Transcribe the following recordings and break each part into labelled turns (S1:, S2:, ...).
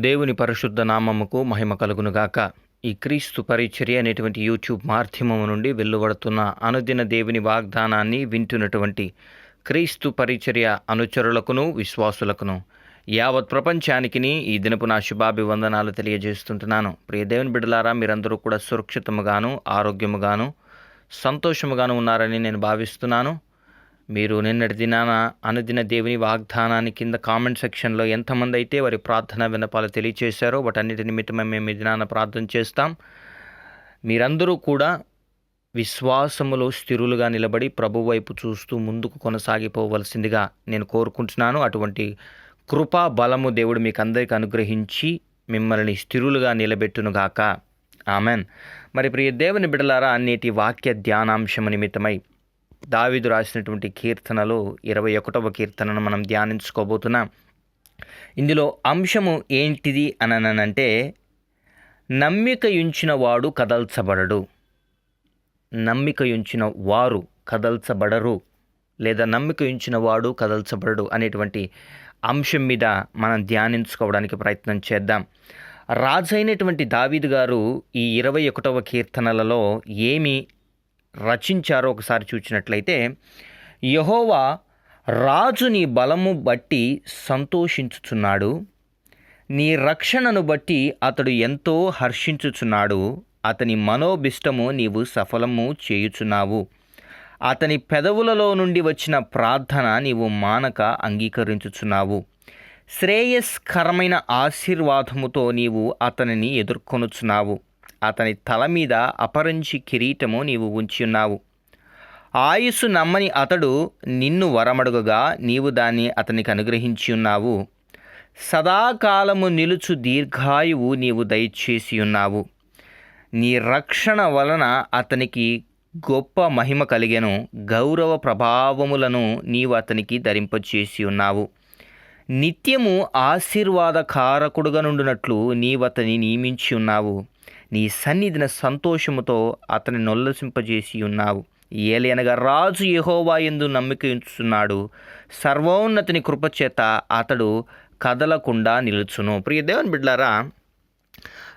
S1: దేవుని పరిశుద్ధ నామముకు మహిమ కలుగునుగాక. ఈ క్రీస్తు పరిచర్య అనేటువంటి యూట్యూబ్ మాధ్యమం నుండి వెలువడుతున్న అనుదిన దేవుని వాగ్దానాన్ని వింటున్నటువంటి క్రీస్తు పరిచర్య అనుచరులకును విశ్వాసులకును. యావత్ ప్రపంచానికిని ఈ దినపు నా శుభాభివందనాలు తెలియజేస్తుంటున్నాను. ప్రియ దేవుని బిడ్డలారా మీరందరూ కూడా సురక్షితముగాను ఆరోగ్యముగాను సంతోషముగాను ఉన్నారని నేను భావిస్తున్నాను. మీరు నిన్నటి దినాన అనుదిన దేవుని వాగ్దానాన్ని కింద కామెంట్ సెక్షన్లో ఎంతమంది అయితే వారి ప్రార్థన విన్నపాలు తెలియచేశారో వాటన్నిటి నిమిత్తమే మేము ఈ దినాన ప్రార్థన చేస్తాం. మీరందరూ కూడా విశ్వాసములో స్థిరులుగా నిలబడి ప్రభు వైపు చూస్తూ ముందుకు కొనసాగిపోవలసిందిగా నేను కోరుకుంటున్నాను. అటువంటి కృపా బలము దేవుడు మీకు అందరికీ అనుగ్రహించి మిమ్మల్ని స్థిరులుగా నిలబెట్టునుగాక ఆమెన్. మరి ప్రియ దేవుని బిడలారా నేటి వాక్య ధ్యానాంశము నిమిత్తమై దావిదు రాసినటువంటి కీర్తనలు ఇరవై ఒకటవ కీర్తనను మనం ధ్యానించుకోబోతున్నాం. ఇందులో అంశము ఏంటిది అననంటే నమ్మిక ఉంచిన వాడు కదల్చబడడు. నమ్మిక ఉంచిన వారు కదల్చబడరు లేదా నమ్మిక ఉంచిన వాడు కదల్చబడడు అనేటువంటి అంశం మీద మనం ధ్యానించుకోవడానికి ప్రయత్నం చేద్దాం. రాజైనటువంటి దావీదు గారు ఈ ఇరవై ఒకటవ కీర్తనలలో ఏమి రచించారో ఒకసారి చూచినట్లయితే యహోవా రాజు నీ బలము బట్టి సంతోషించుచున్నాడు నీ రక్షణను బట్టి అతడు ఎంతో హర్షించుచున్నాడు అతని మనోభిష్టము నీవు సఫలము చేయుచున్నావు. అతని పెదవులలో నుండి వచ్చిన ప్రార్థన నీవు మానక అంగీకరించుచున్నావు. శ్రేయస్కరమైన ఆశీర్వాదముతో నీవు అతనిని ఎదుర్కొనుచున్నావు. అతని తల మీద అపరంచి కిరీటము నీవు ఉంచున్నావు ఆయుస్సు నమ్మని అతడు నిన్ను వరమడుగగా నీవు దాన్ని అతనికి అనుగ్రహించి ఉన్నావు. సదాకాలము నిలుచు దీర్ఘాయువు నీవు దయచేసి ఉన్నావు. నీ రక్షణ వలన అతనికి గొప్ప మహిమ కలిగెను. గౌరవ ప్రభావములను నీవు అతనికి ధరింపచేసి ఉన్నావు. నిత్యము ఆశీర్వాదకారకుడుగా నుండినట్లు నీవు అతని నియమించి ఉన్నావు. నీ సన్నిధిన సంతోషముతో అతని నొల్లసింపజేసి ఉన్నావు. ఏలయనగా రాజు యహోవా ఎందు నమ్మిక ఉంచుతున్నాడు సర్వోన్నతిని కృపచేత అతడు కదలకుండా నిలుచును. ప్రియ దేవుని బిడ్లారా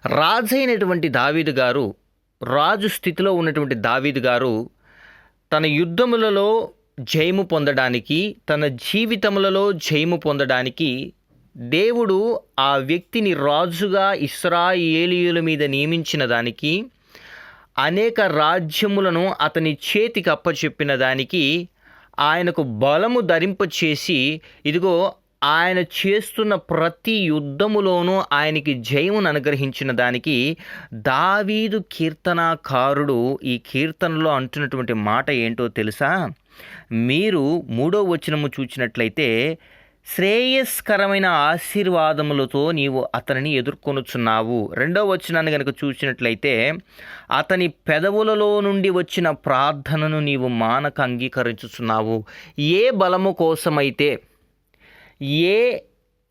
S1: రాజైనటువంటి దావీదు గారు రాజు స్థితిలో ఉన్నటువంటి దావీదు గారు తన యుద్ధములలో జయము పొందడానికి తన జీవితములలో జయము పొందడానికి దేవుడు ఆ వ్యక్తిని రాజుగా ఇస్రాయేలీయుల మీద నియమించిన దానికి అనేక రాజ్యములను అతని చేతికి అప్పచెప్పిన దానికి ఆయనకు బలము ధరింపచేసి ఇదిగో ఆయన చేస్తున్న ప్రతి యుద్ధములోనూ ఆయనకి జయమును అనుగ్రహించిన దానికి దావీదు కీర్తనాకారుడు ఈ కీర్తనలో అంటున్నటువంటి మాట ఏంటో తెలుసా? మీరు మూడో వచనము చూచినట్లయితే శ్రేయస్కరమైన ఆశీర్వాదములతో నీవు అతనిని ఎదుర్కొనుచున్నావు. రెండవ వచనాన్ని కనుక చూసినట్లయితే అతని పెదవులలో నుండి వచ్చిన ప్రార్థనను నీవు మానక అంగీకరించుచున్నావు. ఏ బలము కోసమైతే ఏ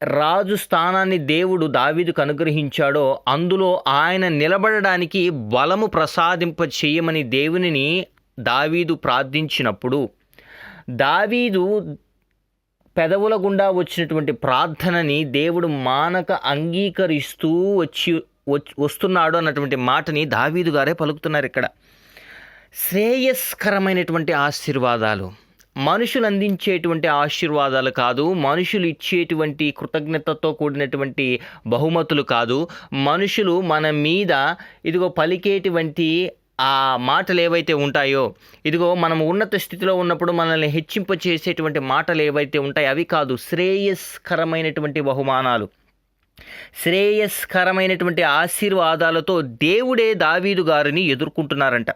S1: రాజు స్థానాన్ని దేవుడు దావీదుకు అనుగ్రహించాడో అందులో ఆయన నిలబడడానికి బలము ప్రసాదింప చేయమని దేవునిని దావీదు ప్రార్థించినప్పుడు దావీదు పెదవుల గుండా వచ్చినటువంటి ప్రార్థనని దేవుడు మానక అంగీకరిస్తూ వచ్చి వస్తున్నాడు అన్నటువంటి మాటని దావీదు గారే పలుకుతున్నారు ఇక్కడ. శ్రేయస్కరమైనటువంటి ఆశీర్వాదాలు. మనుషులు అందించేటువంటి ఆశీర్వాదాలు కాదు మనుషులు ఇచ్చేటువంటి కృతజ్ఞతతో కూడినటువంటి బహుమతులు కాదు. మనుషులు మన మీద ఇదిగో పలికేటువంటి ఆ మాటలు ఏవైతే ఉంటాయో ఇదిగో మనం ఉన్నత స్థితిలో ఉన్నప్పుడు మనల్ని హెచ్చింప చేసేటువంటి మాటలు ఏవైతే ఉంటాయో అవి కాదు శ్రేయస్కరమైనటువంటి బహుమానాలు. శ్రేయస్కరమైనటువంటి ఆశీర్వాదాలతో దేవుడే దావీదు గారిని ఎదుర్కొంటున్నారంట.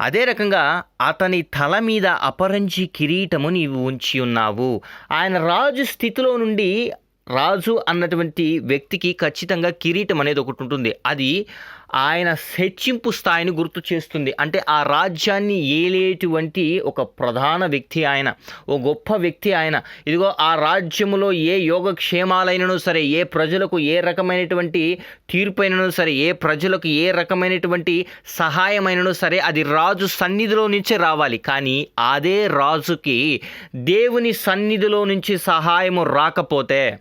S1: అదే రకంగా అతని తల మీద అపరంజి కిరీటము నీవు ఉంచి ఉన్నావు. ఆయన రాజు స్థితిలో నుండి రాజు అన్నటువంటి వ్యక్తికి ఖచ్చితంగా కిరీటం అనేది ఒకటి ఉంటుంది. అది ఆయన హెచ్చింపు స్థాయిని గుర్తు చేస్తుంది. అంటే ఆ రాజ్యాన్ని ఏలేటువంటి ఒక ప్రధాన వ్యక్తి ఆయన ఓ గొప్ప వ్యక్తి ఆయన. ఇదిగో ఆ రాజ్యములో ఏ యోగక్షేమాలైనను సరే ఏ ప్రజలకు ఏ రకమైనటువంటి తీర్పైనను సరే ఏ ప్రజలకు ఏ రకమైనటువంటి సహాయమైనను సరే అది రాజు సన్నిధిలో నుంచే రావాలి. కానీ అదే రాజుకి దేవుని సన్నిధిలో నుంచి సహాయము రాకపోతే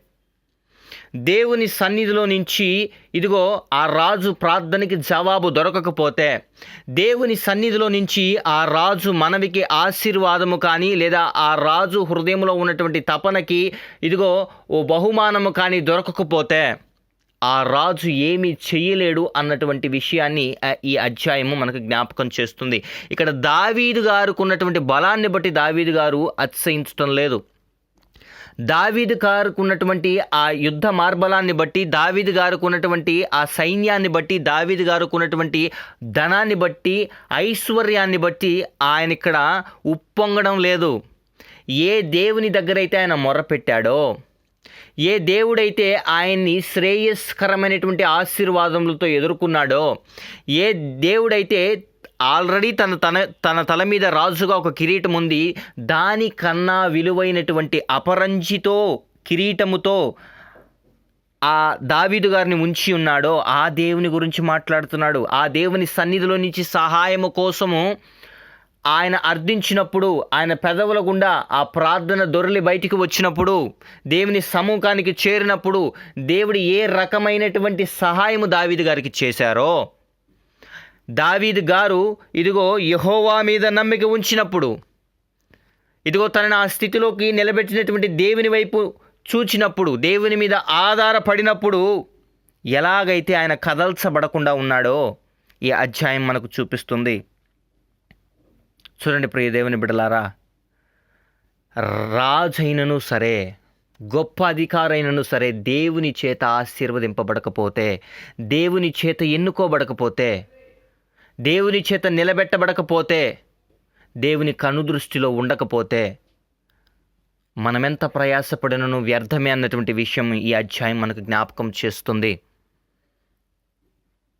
S1: దేవుని సన్నిధిలో నుంచి ఇదిగో ఆ రాజు ప్రార్థనకి జవాబు దొరకకపోతే దేవుని సన్నిధిలో నుంచి ఆ రాజు మనవికి ఆశీర్వాదము కానీ లేదా ఆ రాజు హృదయంలో ఉన్నటువంటి తపనకి ఇదిగో ఓ బహుమానము కానీ దొరకకపోతే ఆ రాజు ఏమి చేయలేడు అన్నటువంటి విషయాన్ని ఈ అధ్యాయము మనకు జ్ఞాపకం చేస్తుంది. ఇక్కడ దావీదు గారుకున్నటువంటి బలాన్ని బట్టి దావీదు గారు అతిశయించటం లేదు. దావీదు గారుకున్నటువంటి ఆ యుద్ధ మార్బలాన్ని బట్టి దావీదు గారుకున్నటువంటి ఆ సైన్యాన్ని బట్టి దావీదు గారుకున్నటువంటి ధనాన్ని బట్టి ఐశ్వర్యాన్ని బట్టి ఆయన ఇక్కడ ఉప్పొంగడం లేదు. ఏ దేవుని దగ్గరైతే ఆయన మొరపెట్టాడో ఏ దేవుడైతే ఆయన్ని శ్రేయస్కరమైనటువంటి ఆశీర్వాదములతో ఎదుర్కొన్నాడో ఏ దేవుడైతే ఆల్రెడీ తన తన తన తల మీద రాజుగా ఒక కిరీటం ఉంది. దానికన్నా విలువైనటువంటి అపరంజితో కిరీటముతో ఆ దావీదు గారిని ఉంచి ఉన్నాడో ఆ దేవుని గురించి మాట్లాడుతున్నాడు. ఆ దేవుని సన్నిధిలో నుంచి సహాయము కోసము ఆయన అర్థించినప్పుడు ఆయన పెదవుల గుండా ఆ ప్రార్థన దొరలి బయటికి వచ్చినప్పుడు దేవుని సమూహానికి చేరినప్పుడు దేవుడు ఏ రకమైనటువంటి సహాయము దావీదు గారికి చేశారో దావీదు గారు ఇదిగో యహోవా మీద నమ్మిక ఉంచినప్పుడు ఇదిగో తనని ఆ స్థితిలోకి నిలబెట్టినటువంటి దేవుని వైపు చూచినప్పుడు దేవుని మీద ఆధారపడినప్పుడు ఎలాగైతే ఆయన కదల్చబడకుండా ఉన్నాడో ఈ అధ్యాయం మనకు చూపిస్తుంది. చూడండి ప్రియ దేవుని బిడ్డలారా రాజైనను సరే గొప్ప అధికారైనను సరే దేవుని చేత ఆశీర్వదింపబడకపోతే దేవుని చేత ఎన్నుకోబడకపోతే దేవుని చేత నిలబెట్టబడకపోతే దేవుని కనుదృష్టిలో ఉండకపోతే మనమెంత ప్రయాసపడినను వ్యర్థమే అన్నటువంటి విషయం ఈ అధ్యాయం మనకు జ్ఞాపకం చేస్తుంది.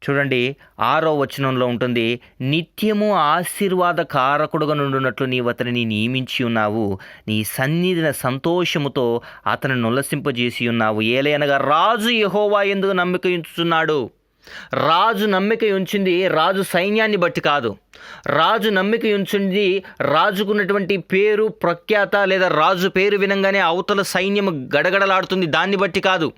S1: చూడండి ఆరో వచనంలో ఉంటుంది నిత్యము ఆశీర్వాద కారకుడుగా నుండునట్లు నీవు అతనిని నియమించి ఉన్నావు. నీ సన్నిధిన సంతోషముతో అతను నులసింపజేసి ఉన్నావు. ఏలైనగా రాజు యహోవా ఎందుకు నమ్మిక రాజు నమ్మిక ఉంచింది రాజు సైన్యాన్ని బట్టి కాదు. రాజు నమ్మిక ఉంచింది రాజుకున్నటువంటి పేరు ప్రఖ్యాత లేదా రాజు పేరు వినంగానే అవతల సైన్యం గడగడలాడుతుంది. దాన్ని బట్టి కాదు.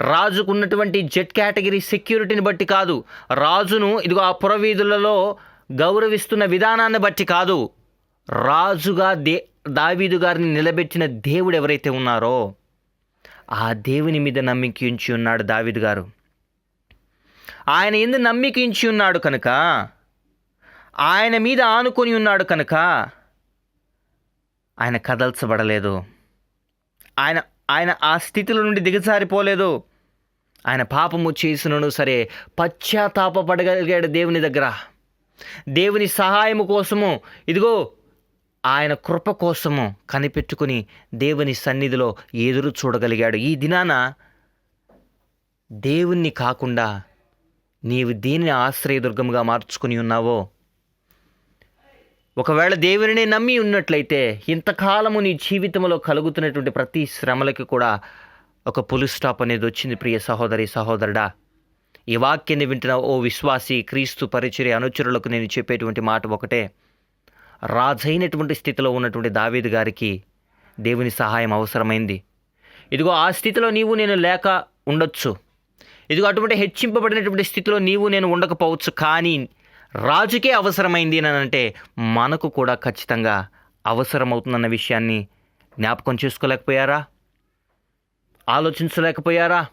S1: రాజుకున్నటువంటి జెట్ కేటగిరీ సెక్యూరిటీని బట్టి కాదు. రాజును ఇదిగో ఆ పురవీధులలో గౌరవిస్తున్న విధానాన్ని బట్టి కాదు. రాజుగా దే దావీదు గారిని నిలబెట్టిన దేవుడు ఎవరైతే ఉన్నారో ఆ దేవుని మీద నమ్మికించి ఉన్నాడు దావీదు గారు. ఆయన ఎందు నమ్మికించి ఉన్నాడు కనుక ఆయన మీద ఆనుకొని ఉన్నాడు కనుక ఆయన కదల్చబడలేదు. ఆయన ఆయన ఆ స్థితిలో నుండి దిగజారిపోలేదు. ఆయన పాపము చేసినను సరే పశ్చాత్తాపడగలిగాడు దేవుని దగ్గర. దేవుని సహాయము కోసము ఇదిగో ఆయన కృప కోసము కనిపెట్టుకుని దేవుని సన్నిధిలో ఎదురు చూడగలిగాడు. ఈ దినాన దేవుణ్ణి కాకుండా నీవు దీనిని ఆశ్రయదుర్గముగా మార్చుకుని ఉన్నావో? ఒకవేళ దేవుని నమ్మి ఉన్నట్లయితే ఇంతకాలము నీ జీవితంలో కలుగుతున్నటువంటి ప్రతి శ్రమలకి కూడా ఒక పులు స్టాప్ అనేది వచ్చింది ప్రియ సహోదరి సహోదరుడా. ఈ వాక్యాన్ని వింటున్న ఓ విశ్వాసి క్రీస్తు పరిచర్య అనుచరులకు నేను చెప్పేటువంటి మాట ఒకటే. రాజైనటువంటి స్థితిలో ఉన్నటువంటి దావీదు గారికి దేవుని సహాయం అవసరమైంది. ఇదిగో ఆ స్థితిలో నీవు నేను లేక ఉండొచ్చు. ఇదిగో అటువంటి హెచ్చింపబడినటువంటి స్థితిలో నీవు నేను ఉండకపోవచ్చు కానీ రాజుకే అవసరమైంది అని అంటే మనకు కూడా ఖచ్చితంగా అవసరమవుతుందన్న విషయాన్ని జ్ఞాపకం చేసుకోలేకపోయారా? ఆలోచించలేకపోయారా?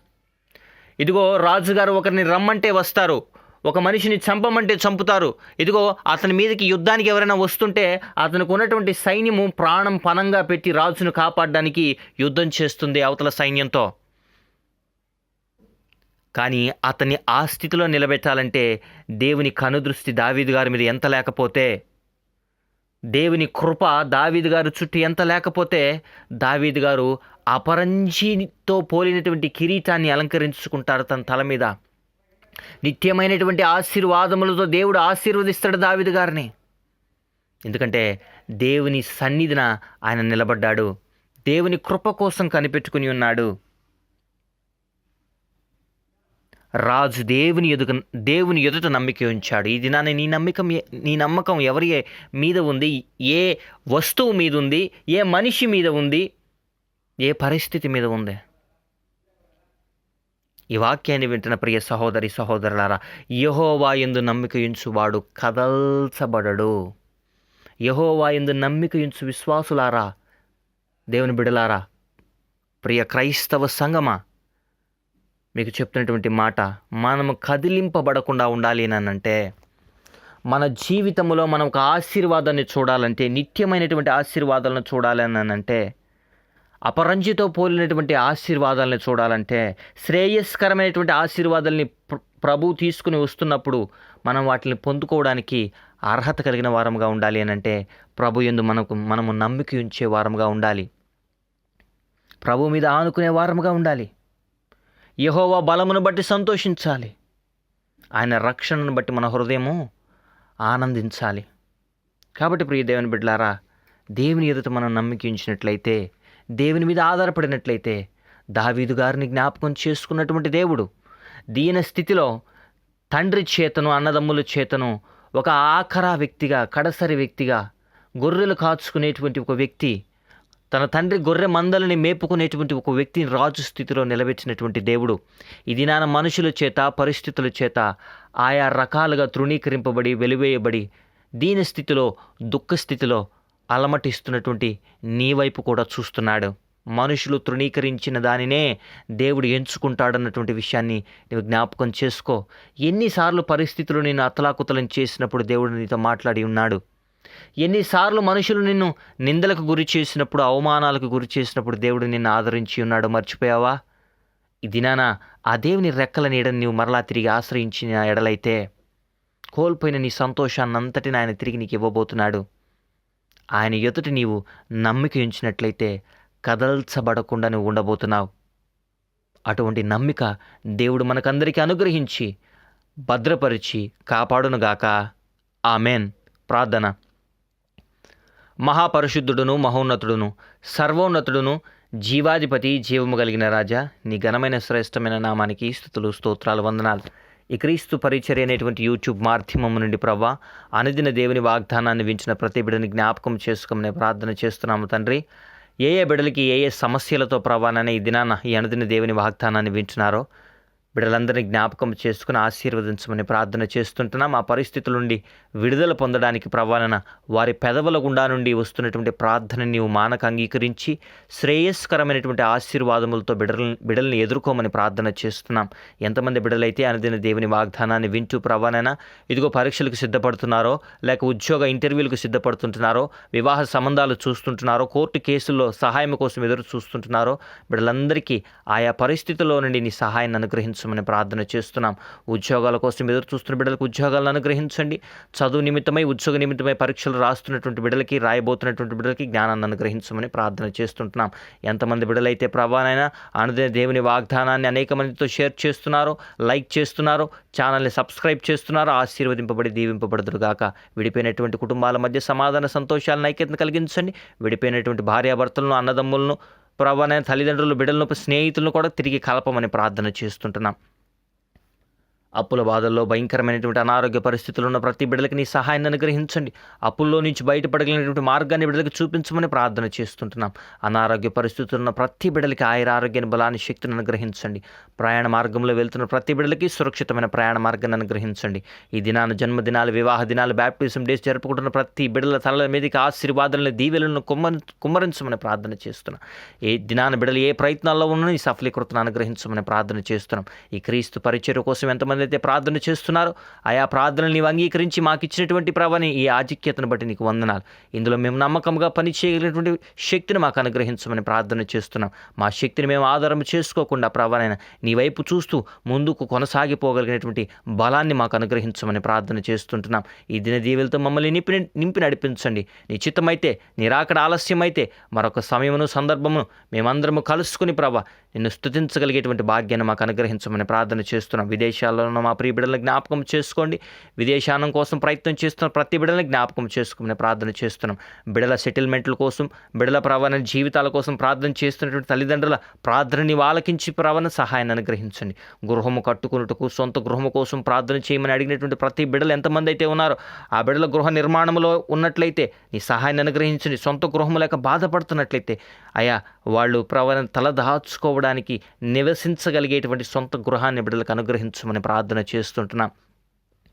S1: ఇదిగో రాజుగారు ఒకరిని రమ్మంటే వస్తారు ఒక మనిషిని చంపమంటే చంపుతారు. ఇదిగో అతని మీదకి యుద్ధానికి ఎవరైనా వస్తుంటే అతనికి ఉన్నటువంటి సైన్యము ప్రాణం పనంగా పెట్టి రాజును కాపాడడానికి యుద్ధం చేస్తుంది అవతల సైన్యంతో. కానీ అతన్ని ఆ స్థితిలో నిలబెట్టాలంటే దేవుని కనుదృష్టి దావీదు గారి మీద ఎంత లేకపోతే? దేవుని కృప దావీదు గారు చుట్టూ ఎంత లేకపోతే? దావీదు గారు అపరంజితో పోలినటువంటి కిరీటాన్ని అలంకరించుకుంటారు తన తల మీద. నిత్యమైనటువంటి ఆశీర్వాదములతో దేవుడు ఆశీర్వదిస్తాడు దావీదు గారిని. ఎందుకంటే దేవుని సన్నిధిన ఆయన నిలబడ్డాడు. దేవుని కృప కోసం కనిపెట్టుకుని ఉన్నాడు. రాజు దేవుని ఎదుట దేవుని ఎదుట నమ్మిక ఉంచాడు. ఈ దినాన్ని నీ నమ్మకం నీ నమ్మకం ఎవరి మీద ఉంది? ఏ వస్తువు మీద ఉంది? ఏ మనిషి మీద ఉంది? ఏ పరిస్థితి మీద ఉంది? ఈ వాక్యాన్ని వింటున్న ప్రియ సహోదరి సహోదరులారా యహోవా ఎందు నమ్మిక ఉంచువాడు కదల్చబడడు. యహోవా ఎందు నమ్మిక ఉంచు విశ్వాసులారా దేవుని బిడలారా ప్రియ క్రైస్తవ సంగమా మీకు చెప్తున్నటువంటి మాట మనము కదిలింపబడకుండా ఉండాలి అని అంటే మన జీవితంలో మనం ఒక ఆశీర్వాదాన్ని చూడాలంటే నిత్యమైనటువంటి ఆశీర్వాదాలను చూడాలని అంటే అపరంజితో పోలినటువంటి ఆశీర్వాదాలను చూడాలంటే శ్రేయస్కరమైనటువంటి ఆశీర్వాదాలని ప్రభు తీసుకుని వస్తున్నప్పుడు మనం వాటిని పొందుకోవడానికి అర్హత కలిగిన వారంగా ఉండాలి అని అంటే ప్రభు ఎందు మనకు మనము నమ్మిక ఉంచే వారముగా ఉండాలి. ప్రభు మీద ఆనుకునే వారముగా ఉండాలి. యహోవా బలమును బట్టి సంతోషించాలి. ఆయన రక్షణను బట్టి మన హృదయము ఆనందించాలి. కాబట్టి ప్రియ దేవుని బిడ్డలారా దేవుని ఎదుట మనం నమ్మకించినట్లయితే దేవుని మీద ఆధారపడినట్లయితే దావీదు గారిని జ్ఞాపకం చేసుకున్నటువంటి దేవుడు దీన స్థితిలో తండ్రి చేతను అన్నదమ్ముల చేతను ఒక ఆఖరా వ్యక్తిగా కడసరి వ్యక్తిగా గొర్రెలు కాచుకునేటువంటి ఒక వ్యక్తి తన తండ్రి గొర్రె మందలని మేపుకునేటువంటి ఒక వ్యక్తిని రాజు స్థితిలో నిలబెట్టినటువంటి దేవుడు. ఇది నాన్న మనుషుల చేత పరిస్థితుల చేత ఆయా రకాలుగా తృణీకరింపబడి వెలివేయబడి దీని స్థితిలో దుఃఖ స్థితిలో అలమటిస్తున్నటువంటి నీ వైపు కూడా చూస్తున్నాడు. మనుషులు తృణీకరించిన దానినే దేవుడు ఎంచుకుంటాడన్నటువంటి విషయాన్ని నువ్వు జ్ఞాపకం చేసుకో. ఎన్నిసార్లు పరిస్థితులు నేను అతలాకుతలం చేసినప్పుడు దేవుడు నీతో మాట్లాడి ఉన్నాడు. ఎన్నిసార్లు మనుషులు నిన్ను నిందలకు గురి చేసినప్పుడు అవమానాలకు గురి చేసినప్పుడు దేవుడు నిన్ను ఆదరించి ఉన్నాడు మర్చిపోయావా? ఈ దినాన ఆ దేవుని రెక్కల నీడని నీవు మరలా తిరిగి ఆశ్రయించిన ఎడలైతే కోల్పోయిన నీ సంతోషాన్ని అంతటిని ఆయన తిరిగి నీకు ఇవ్వబోతున్నాడు. ఆయన ఎదుటి నీవు నమ్మిక ఉంచినట్లయితే కదల్చబడకుండా నువ్వు ఉండబోతున్నావు. అటువంటి నమ్మిక దేవుడు మనకందరికీ అనుగ్రహించి భద్రపరిచి కాపాడునుగాక. ఆమెన్. ప్రార్థన. మహాపరిశుద్ధుడును మహోన్నతుడును సర్వోన్నతుడును జీవాధిపతి జీవము కలిగిన రాజా నీ ఘనమైన శ్రేష్టమైన నామానికి స్థుతులు స్తోత్రాలు వందనాలు. ఈ క్రీస్తు పరిచర్య అనేటువంటి యూట్యూబ్ మాధ్యమం నుండి ప్రవ్వా అనుదిన దేవుని వాగ్దానాన్ని వించిన ప్రతి బిడ్డని జ్ఞాపకం చేసుకోమని ప్రార్థన చేస్తున్నాము తండ్రి. ఏ ఏ బిడ్డలకి ఏ ఏ సమస్యలతో ప్రవాణాన్ని ఈ దినాన ఈ అనుదిన దేవుని వాగ్దానాన్ని వింటున్నారో బిడ్డలందరినీ జ్ఞాపకం చేసుకుని ఆశీర్వదించమని ప్రార్థన చేస్తుంటున్నాం. ఆ పరిస్థితుల నుండి విడుదల పొందడానికి ప్రవాలన వారి పెదవుల గుండా నుండి వస్తున్నటువంటి ప్రార్థన నీవు మానక అంగీకరించి శ్రేయస్కరమైనటువంటి ఆశీర్వాదములతో బిడల బిడల్ని ఎదుర్కోమని ప్రార్థన చేస్తున్నాం. ఎంతమంది బిడలైతే అనుదిన దేవుని వాగ్దానాన్ని వింటూ ప్రవాలన ఇదిగో పరీక్షలకు సిద్ధపడుతున్నారో లేక ఉద్యోగ ఇంటర్వ్యూలకు సిద్ధపడుతుంటున్నారో వివాహ సంబంధాలు చూస్తుంటున్నారో కోర్టు కేసుల్లో సహాయం కోసం ఎదురు చూస్తుంటున్నారో బిడ్డలందరికీ ఆయా పరిస్థితుల్లో నుండి నీ సహాయాన్ని అనుగ్రహించు అనుగ్రహించమని ప్రార్థన చేస్తున్నాం. ఉద్యోగాల కోసం ఎదురు చూస్తున్న బిడ్డలకు ఉద్యోగాలను అనుగ్రహించండి. చదువు నిమిత్తమై ఉద్యోగ నిమిత్తమై పరీక్షలు రాస్తున్నటువంటి బిడ్డలకి రాయబోతున్నటువంటి బిడ్డలకి జ్ఞానాన్ని అనుగ్రహించమని ప్రార్థన చేస్తుంటున్నాం. ఎంతమంది బిడ్డలైతే ప్రభానైనా అనుదిన దేవుని వాగ్దానాన్ని అనేక మందితో షేర్ చేస్తున్నారో లైక్ చేస్తున్నారు ఛానల్ని సబ్స్క్రైబ్ చేస్తున్నారో ఆశీర్వదింపబడి దీవింపబడుదురుగాక విడిపోయినటువంటి కుటుంబాల మధ్య సమాధాన సంతోషాలను ఐక్యతను కలిగించండి. విడిపోయినటువంటి భార్యాభర్తలను అన్నదమ్ములను ప్రభాన తల్లిదండ్రులు బిడ్డలను స్నేహితులను కూడా తిరిగి కలపమని ప్రార్థన చేస్తుంటున్నాం. అప్పుల బాధల్లో భయంకరమైనటువంటి అనారోగ్య పరిస్థితులు ఉన్న ప్రతి బిడ్డలకి నీ సహాయాన్ని అనుగ్రహించండి. అప్పుల్లో నుంచి బయటపడగలిగినటువంటి మార్గాన్ని బిడ్డలకు చూపించమని ప్రార్థన చేస్తుంటున్నాం. అనారోగ్య పరిస్థితులు ఉన్న ప్రతి బిడ్డలకి ఆయుర ఆరోగ్యాన్ని బలాన్ని శక్తిని అనుగ్రహించండి. ప్రయాణ మార్గంలో వెళ్తున్న ప్రతి బిడ్డలకి సురక్షితమైన ప్రయాణ మార్గాన్ని అనుగ్రహించండి. ఈ దినాన జన్మదినాలు వివాహ దినాలు బ్యాప్టిజం డేస్ జరుపుకుంటున్న ప్రతి బిడ్డల తలల మీదకి ఆశీర్వాదాలను దీవెలను కుమ్మరి కుమ్మరించమని ప్రార్థన చేస్తున్నాం. ఏ దినాన బిడ్డలు ఏ ప్రయత్నాల్లో ఉన్నా ఈ సఫలీకృతను అనుగ్రహించమని ప్రార్థన చేస్తున్నాం. ఈ క్రీస్తు పరిచయ కోసం ఎంతమంది అయితే ప్రార్థన చేస్తున్నారో ఆయా ప్రార్థనలు నీవు అంగీకరించి మాకు ఇచ్చినటువంటి ప్రభని ఈ ఆధిక్యతను బట్టి నీకు వందనాలు. ఇందులో మేము నమ్మకంగా పనిచేయగలిగినటువంటి శక్తిని మాకు అనుగ్రహించమని ప్రార్థన చేస్తున్నాం. మా శక్తిని మేము ఆధారం చేసుకోకుండా ప్రభనైనా నీ వైపు చూస్తూ ముందుకు కొనసాగిపోగలిగినటువంటి బలాన్ని మాకు అనుగ్రహించమని ప్రార్థన చేస్తుంటున్నాం. ఈ దిన దీవులతో మమ్మల్ని నింపి నింపి నడిపించండి. నీ చిత్తమైతే నీ ఆలస్యమైతే మరొక సమయమును సందర్భమును మేమందరము కలుసుకుని ప్రభ నిన్ను స్థుతించగలిగేటువంటి భాగ్యాన్ని మాకు అనుగ్రహించమని ప్రార్థన చేస్తున్నాం. విదేశాల్లో ఉన్న మా ప్రియ బిడ్డలను జ్ఞాపకం చేసుకోండి. విదేశానం కోసం ప్రయత్నం చేస్తున్న ప్రతి బిడ్డలను జ్ఞాపకం చేసుకోమని ప్రార్థన చేస్తున్నాం. బిడల సెటిల్మెంట్ల కోసం బిడల ప్రవణ జీవితాల కోసం ప్రార్థన చేస్తున్నటువంటి తల్లిదండ్రుల ప్రార్థనని ఆలకించి ప్రవణ సహాయాన్ని అనుగ్రహించండి. గృహము కట్టుకున్నట్టుకు సొంత గృహము కోసం ప్రార్థన చేయమని అడిగినటువంటి ప్రతి బిడ్డలు ఎంతమంది అయితే ఉన్నారో ఆ బిడ్డల గృహ నిర్మాణంలో ఉన్నట్లయితే నీ సహాయాన్ని అనుగ్రహించండి. సొంత గృహము లేక బాధపడుతున్నట్లయితే అయా వాళ్ళు ప్రవణ తల దాచుకోవడం గడపడానికి నివసించగలిగేటువంటి సొంత గృహాన్ని బిడ్డలకు అనుగ్రహించమని ప్రార్థన చేస్తుంటున్నాం.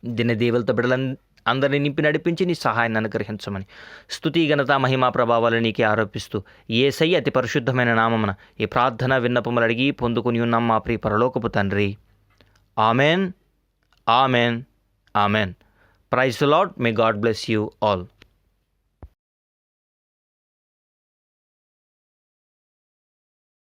S1: దిన దేవులతో బిడ్డలను అందరినీ నింపి నడిపించి నీ సహాయాన్ని అనుగ్రహించమని స్థుతి ఘనత మహిమా ప్రభావాలు నీకే ఆరోపిస్తూ ఏసై అతి పరిశుద్ధమైన నామమున ఈ ప్రార్థన విన్నపములు అడిగి పొందుకుని ఉన్నాం మా ప్రియ పరలోకపు తండ్రి. Amen amen amen. Praise lord may god bless you all.